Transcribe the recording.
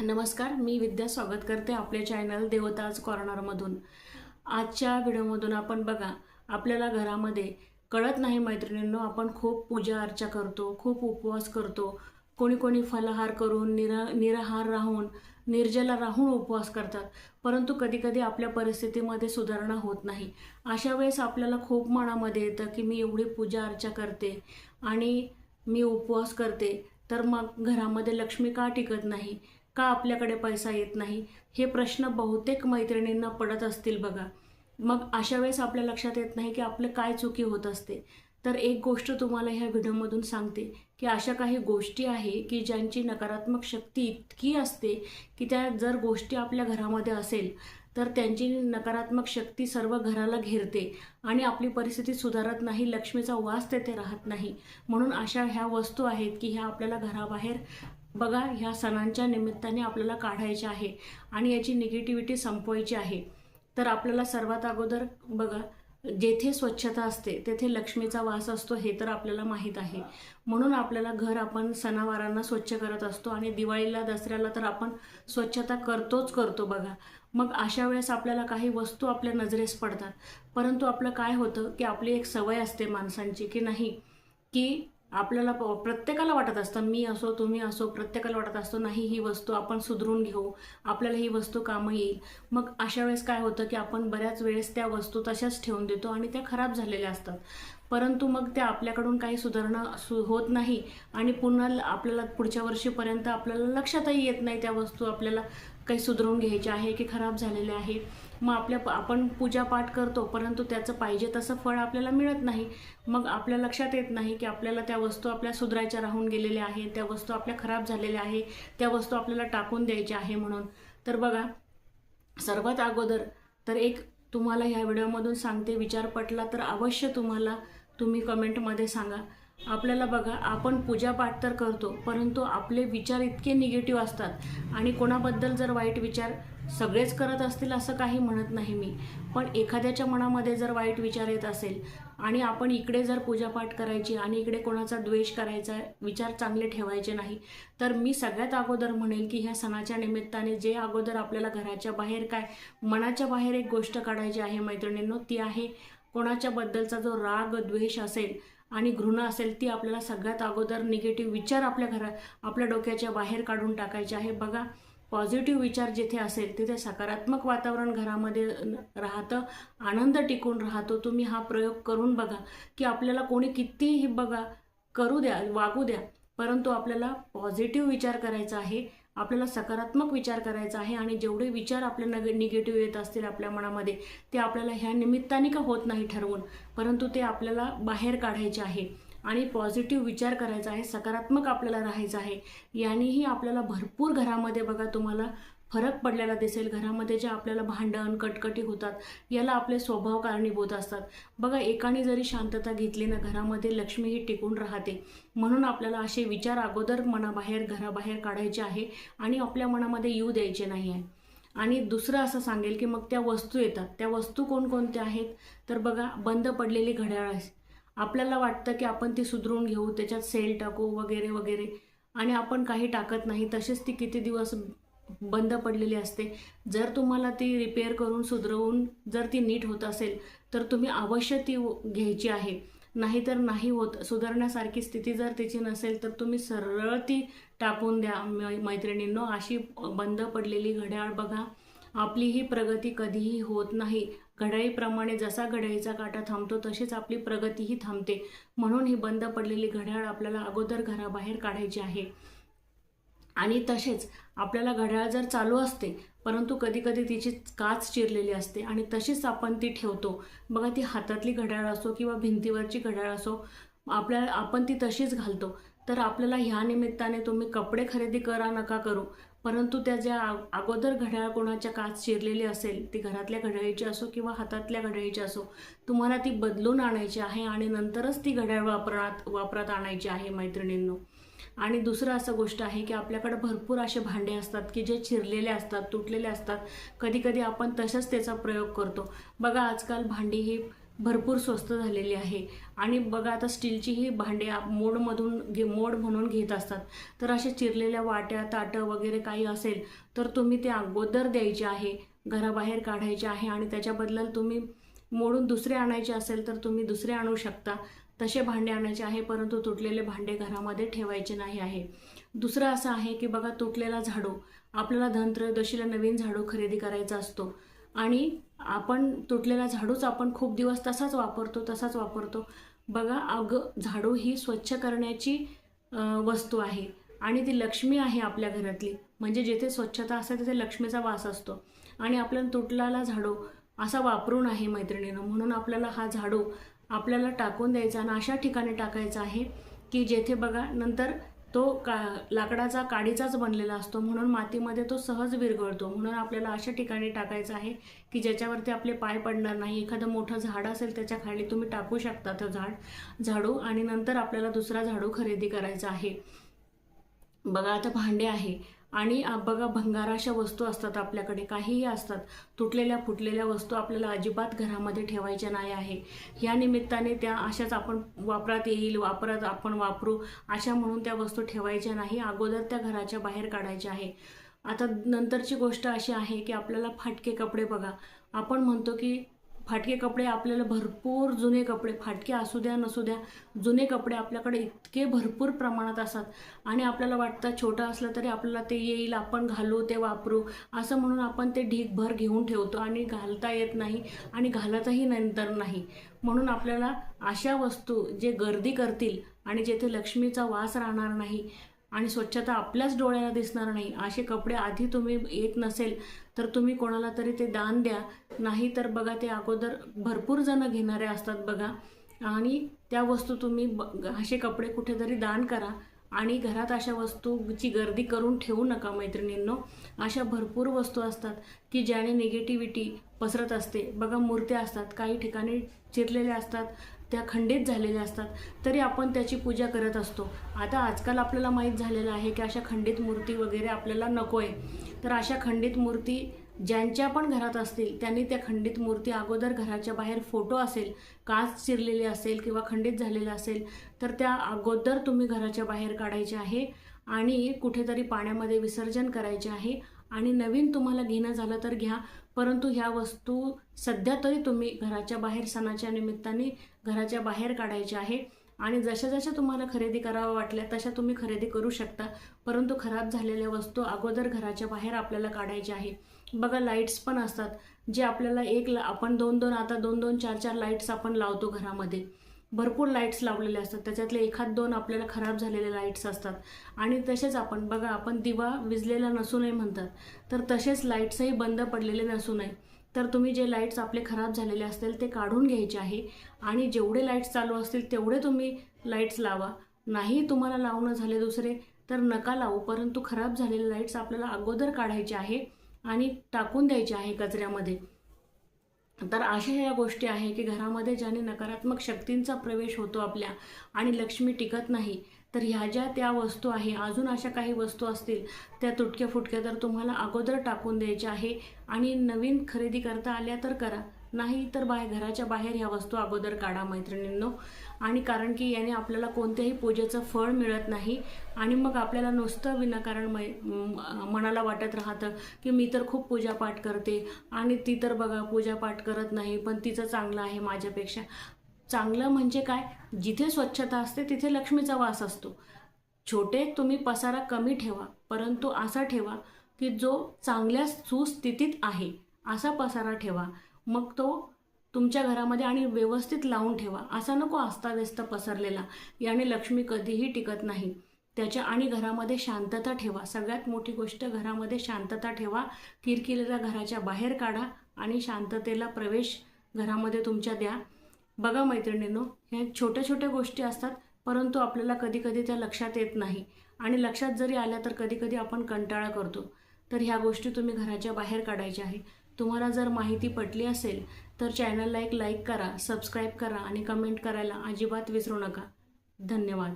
नमस्कार मी विद्या स्वागत करते आपल्या चॅनल देवताज कॉर्नरमधून आजच्या व्हिडिओमधून आपण बघा आपल्याला घरामध्ये कळत नाही मैत्रिणींनो आपण खूप पूजा अर्चा करतो खूप उपवास करतो. कोणी कोणी फलाहार करून निर निराहार राहून निर्जला राहून उपवास करतात. परंतु कधीकधी आपल्या परिस्थितीमध्ये सुधारणा होत नाही. अशा वेळेस आपल्याला खूप मनामध्ये येतं की मी एवढी पूजा अर्चा करते आणि मी उपवास करते तर मग घरामध्ये लक्ष्मी का टिकत नाही? का आपल्याकडे पैसा येत नाही? हे प्रश्न बहुतेक मैत्रिणींना पडत असतील बघा. मग अशा वेळेस आपल्या लक्षात येत नाही की आपलं काय चुकी होत असते. तर एक गोष्ट तुम्हाला ह्या व्हिडिओमधून सांगते की अशा काही गोष्टी आहे की ज्यांची नकारात्मक शक्ती इतकी असते की त्या जर गोष्टी आपल्या घरामध्ये असेल तर त्यांची नकारात्मक शक्ती सर्व घराला घेरते आणि आपली परिस्थिती सुधारत नाही लक्ष्मीचा वास तेथे राहत नाही. म्हणून अशा ह्या वस्तू आहेत की ह्या आपल्याला घराबाहेर बघा ह्या सणांच्या निमित्ताने आपल्याला काढायचे आहे आणि याची निगेटिव्हिटी संपवायची आहे. तर आपल्याला सर्वात अगोदर बघा जेथे स्वच्छता असते तेथे लक्ष्मीचा वास असतो हे तर आपल्याला माहीत आहे. म्हणून आपल्याला घर आपण सणावारांना स्वच्छ करत असतो आणि दिवाळीला दसऱ्याला तर आपण स्वच्छता करतोच करतो बघा. मग अशा वेळेस आपल्याला काही वस्तू आपल्या नजरेस पडतात. परंतु आपलं काय होतं की आपली एक सवय असते माणसांची की नाही की आपल्याला प- प्रत्येकाला वाटत असतं मी असो तुम्ही असो प्रत्येकाला वाटत असतो नाही ही वस्तू आपण सुधरून घेऊ आपल्याला ही वस्तू कामं येईल. मग अशा वेळेस काय होतं की आपण बऱ्याच वेळेस त्या वस्तू तशाच ठेवून देतो आणि त्या खराब झालेल्या असतात. परंतु मग त्या आपल्याकडून काही सुधारणा सु होत नाही आणि पुन्हा आपल्याला पुढच्या वर्षीपर्यंत आपल्याला लक्षातही येत नाही त्या वस्तू आपल्याला काही सुधारून घ्यायच्या आहे की खराब झालेल्या आहे मग आपल्या आपण पूजापाठ करतो परंतु त्याचं पाहिजे तसं फळ आपल्याला मिळत नाही. मग आपल्या लक्षात येत नाही की आपल्याला त्या वस्तू आपल्या सुधरायच्या राहून गेलेल्या आहेत त्या वस्तू आपल्या खराब झालेल्या आहे त्या वस्तू आपल्याला टाकून द्यायच्या आहे म्हणून. तर बघा सर्वात अगोदर तर एक तुम्हाला ह्या व्हिडिओमधून सांगते विचार पटला तर अवश्य तुम्हाला तुम्ही कमेंटमध्ये सांगा. आपल्याला बघा आपण पूजापाठ तर करतो परंतु आपले विचार इतके निगेटिव्ह असतात. आणि कोणाबद्दल जर वाईट विचार सगळेच करत असतील असं काही म्हणत नाही मी. पण एखाद्याच्या मनामध्ये जर वाईट विचार येत असेल आणि आपण इकडे जर पूजापाठ करायची आणि इकडे कोणाचा द्वेष करायचा विचार चांगले ठेवायचे नाही तर मी सगळ्यात अगोदर म्हणेल की ह्या सणाच्या निमित्ताने जे अगोदर आपल्याला घराच्या बाहेर काय मनाच्या बाहेर एक गोष्ट काढायची आहे मैत्रिणींनो ती आहे कोणाच्याबद्दलचा जो राग द्वेष असेल आणि घृणा असेल ती आपल्याला सगळ्यात अगोदर निगेटिव्ह विचार आपल्या घरा आपल्या डोक्याच्या बाहेर काढून टाकायचे आहे. बघा पॉझिटिव्ह विचार जिथे असेल तिथे सकारात्मक वातावरण घरामध्ये राहतं आनंद टिकून राहतो. तुम्ही हा प्रयोग करून बघा की आपल्याला कोणी कितीही बघा करू द्या वागू द्या परंतु आपल्याला पॉझिटिव्ह विचार करायचा आहे. आपल्याला सकारात्मक विचार करायचा आहे आणि जेवढे विचार आपल्या नग निगेटिव्ह येत असतील आपल्या मनामध्ये ते आपल्याला ह्या निमित्ताने का होत नाही ठरवून परंतु ते आपल्याला बाहेर काढायचे आहे. आणि पॉझिटिव्ह विचार करायचा आहे सकारात्मक आपल्याला राहायचं आहे यानेही आपल्याला भरपूर घरामध्ये बघा तुम्हाला फरक पडलेला दिसेल. घरामध्ये जे आपल्याला भांडण कटकटी होतात याला आपले स्वभाव कारणीभूत असतात. बघा एकाने जरी शांतता घेतली ना घरामध्ये लक्ष्मी ही टिकून राहते. म्हणून आपल्याला असे विचार अगोदर मनाबाहेर घराबाहेर काढायचे आहे आणि आपल्या मनामध्ये येऊ द्यायचे नाही आहे. आणि दुसरं असं सांगेल की मग त्या वस्तू येतात. त्या वस्तू कोणकोणत्या आहेत? तर बघा बंद पडलेली घड्याळ आहे. आपल्याला वाटतं की आपण ती सुधरून घेऊ त्याच्यात सेल टाकू वगैरे वगैरे. आणि आपण काही टाकत नाही. तसेच ती किती दिवस बंद पडलेली असते. जर तुम्हाला ती रिपेअर करून सुधरवून जर ती नीट होत असेल तर तुम्ही अवश्य ती घ्यायची आहे. नाहीतर नाही होत. सुधारण्यासारखी स्थिती जर तिची नसेल तर तुम्ही सरळ ती टाकून द्या. मै- मैत्रिणींनो अशी बंद पडलेली घड्याळ बघा. आपली ही प्रगती कधीही होत नाही. घड्याळीप्रमाणे जसा घड्याळीचा काटा थांबतो तशीच आपली प्रगतीही थांबते. म्हणून ही बंद पडलेली घड्याळ आपल्याला अगोदर घराबाहेर काढायची आहे. आणि तसेच आपल्याला घड्याळ जर चालू असते परंतु कधीकधी तिची काच चिरलेली असते आणि तशीच आपण ती ठेवतो. बघा ती हातातली घड्याळ असो किंवा भिंतीवरची घड्याळ असो आपल्याला आपण ती तशीच घालतो. तर आपल्याला ह्या निमित्ताने तुम्ही कपडे खरेदी करा नका करू. परंतु त्या ज्या अगोदर घड्याळ कोणाच्या काच चिरलेली असेल ती घरातल्या घड्याळीची असो किंवा हातातल्या घड्याळीची असो तुम्हाला ती बदलून आणायची आहे आणि नंतरच ती घड्याळ वापरात वापरात आणायची आहे मैत्रिणींनो. आणि दुसरं असं गोष्ट आहे की आपल्याकडं भरपूर असे भांडे असतात की जे चिरलेले असतात तुटलेले असतात. कधीकधी आपण तसंच त्याचा प्रयोग करतो. बघा आजकाल भांडी ही भरपूर स्वस्त झालेली आहे. आणि बघा आता स्टीलचीही भांडे मोडमधून घे मोड म्हणून घेत असतात. तर असे चिरलेल्या वाट्या ताटं वगैरे काही असेल तर तुम्ही ते अगोदर द्यायचे आहे घराबाहेर काढायचे आहे आणि त्याच्याबद्दल तुम्ही मोडून दुसरे आणायचे असेल तर तुम्ही दुसरे आणू शकता. तसे भांडे आणायचे आहे परंतु तुटलेले भांडे घरामध्ये ठेवायचे नाही आहे. दुसरं असं आहे की बघा तुटलेला झाडू. आपल्याला धनत्रयोदशीला नवीन झाडू खरेदी करायचा असतो. आणि आपण तुटलेला झाडूच आपण खूप दिवस तसाच वापरतो तसाच वापरतो. बघा अगं झाडू ही स्वच्छ करण्याची वस्तू आहे. आणि ती लक्ष्मी आहे आपल्या घरातली. म्हणजे जिथे स्वच्छता असते तिथे लक्ष्मीचा वास असतो. आणि आपल्याला तुटलेला झाडू असा वापरून आहे मैत्रिणीनं. म्हणून आपल्याला हा झाडू आपल्याला टाकून द्यायचा आणि अशा ठिकाणी टाकायचा आहे की जेथे बघा नंतर तो का लाकडाचा काडीचाच बनलेला असतो. म्हणून मातीमध्ये तो सहज विरघळतो. म्हणून आपल्याला अशा ठिकाणी टाकायचा आहे की ज्याच्यावरती आपले पाय पडणार नाही. एखादं मोठं झाड असेल त्याच्याखाली तुम्ही टाकू शकता तो झाड झाडू आणि नंतर आपल्याला दुसरा झाडू खरेदी करायचा आहे. बघा आता भांडे आहे. आणि बघा भंगार अशा वस्तू असतात आपल्याकडे काहीही असतात. तुटलेल्या फुटलेल्या वस्तू आपल्याला अजिबात घरामध्ये ठेवायच्या नाही आहे. या निमित्ताने त्या अशाच आपण वापरात येईल वापरात आपण वापरू अशा म्हणून त्या वस्तू ठेवायच्या नाही अगोदर त्या घराच्या बाहेर काढायच्या आहे. आता नंतरची गोष्ट अशी आहे की आपल्याला फाटके कपडे बघा. आपण म्हणतो की फाटके कपडे आपल्याला भरपूर जुने कपडे फाटके असू द्या नसू द्या जुने कपडे आपल्याकडे इतके भरपूर प्रमाणात असतात. आणि आपल्याला वाटतं छोटं असलं तरी आपल्याला ते येईल आपण घालू ते वापरू. असं म्हणून आपण ते ढीगभर घेऊन ठेवतो आणि घालता येत नाही आणि घालतही नंतर नाही. म्हणून आपल्याला अशा वस्तू जे गर्दी करतील आणि जेथे लक्ष्मीचा वास राहणार नाही आणि स्वच्छता आपल्याच डोळ्याला दिसणार नाही. असे कपडे आधी तुम्ही येत नसेल तर तुम्ही कोणाला तरी ते दान द्या. नाही तर बघा ते अगोदर भरपूर जण घेणारे असतात बघा. आणि त्या वस्तू तुम्ही ब असे कपडे कुठेतरी दान करा. आणि घरात अशा वस्तूची गर्दी करून ठेवू नका मैत्रिणींनो. अशा भरपूर वस्तू असतात की ज्याने निगेटिव्हिटी पसरत असते. बघा मूर्त्या असतात काही ठिकाणी चिरलेल्या असतात. त्या खंडित झालेल्या असतात तरी आपण त्याची पूजा करत असतो. आता आजकाल आपल्याला माहीत झालेलं आहे की अशा खंडित मूर्ती वगैरे आपल्याला नको आहे तर अशा खंडित मूर्ती ज्यांच्या पण घरात असतील त्यांनी त्या खंडित मूर्ती अगोदर घराच्या बाहेर फोटो असेल काच चिरलेली असेल किंवा खंडित झालेलं असेल तर त्या अगोदर तुम्ही घराच्या बाहेर काढायचे आहे आणि कुठेतरी पाण्यामध्ये विसर्जन करायचे आहे. आणि नवीन तुम्हाला घेणं झालं तर घ्या. परंतु ह्या वस्तू सध्या तरी तुम्ही घराच्या बाहेर सणाच्या निमित्ताने घराच्या बाहेर काढायच्या आहे आणि जशा जशा तुम्हाला खरेदी करावं वाटल्या तशा तुम्ही खरेदी करू शकता. परंतु खराब झालेल्या वस्तू अगोदर घराच्या बाहेर आपल्याला काढायच्या आहे बघा लाईट्स पण असतात जे आपल्याला एक ला आपण दोन दोन आता दोन दोन चार चार लाईट्स आपण लावतो घरामध्ये. भरपूर लाईट्स लावलेले असतात. त्याच्यातले एखाद दोन आपल्याला खराब झालेले लाईट्स असतात. आणि तसेच आपण बघा आपण दिवा विजलेला नसू नये म्हणतात. तर तसेच लाईट्सही बंद पडलेले नसू नये तर तुम्ही जे लाईट्स आपले खराब झालेले असतील ते काढून घ्यायचे आहे. आणि जेवढे लाईट्स चालू असतील तेवढे तुम्ही लाईट्स लावा. नाही तुम्हाला लावणं झाले दुसरे तर नका लावू. परंतु खराब झालेले लाईट्स आपल्याला अगोदर काढायचे आहे आणि टाकून द्यायचे आहे कचऱ्यामध्ये. तर अशा ह्या गोष्टी आहे की घरामध्ये ज्याने नकारात्मक शक्तींचा प्रवेश होतो आपल्या आणि लक्ष्मी टिकत नाही तर ह्या ज्या त्या वस्तू आहे अजून अशा काही वस्तू असतील त्या तुटक्या फुटक्या तर तुम्हाला अगोदर टाकून द्यायच्या आहे. आणि नवीन खरेदी करता आल्या तर करा. नाही तर बाहेर घराच्या बाहेर ह्या वस्तू अगोदर काढा मैत्रिणींनो. आणि कारण की याने आपल्याला कोणत्याही पूजेचं फळ मिळत नाही. आणि मग आपल्याला नुसतं विनाकारण मै म- मनाला वाटत राहतं की मी तर खूप पूजापाठ करते आणि ती तर बघा पूजापाठ करत नाही पण तिचं चांगलं आहे माझ्यापेक्षा. चांगलं म्हणजे काय? जिथे स्वच्छता असते तिथे लक्ष्मीचा वास असतो. छोटे तुम्ही पसारा कमी ठेवा परंतु असा ठेवा की जो चांगल्या सुस्थितीत आहे असा पसारा ठेवा. मग तो तुमच्या घरामध्ये आणि व्यवस्थित लावून ठेवा. असा नको अस्ताव्यस्त पसरलेला. याने लक्ष्मी कधीही टिकत नाही. त्याच्या आणि घरामध्ये शांतता ठेवा. सगळ्यात मोठी गोष्ट घरामध्ये शांतता ठेवा. किरकिरीला घराच्या बाहेर काढा आणि शांततेला प्रवेश घरामध्ये तुमच्या द्या. बघा मैत्रिणींनो ह्या छोट्या छोट्या गोष्टी असतात परंतु आपल्याला कधीकधी त्या लक्षात येत नाही. आणि लक्षात जरी आल्या तर कधीकधी आपण कंटाळा करतो. तर ह्या गोष्टी तुम्ही घराच्या बाहेर काढायच्या आहे तुम्हाला जर माहिती पटली असेल तर चॅनलला एक लाईक करा सबस्क्राईब करा आणि कमेंट करायला अजिबात विसरू नका. धन्यवाद.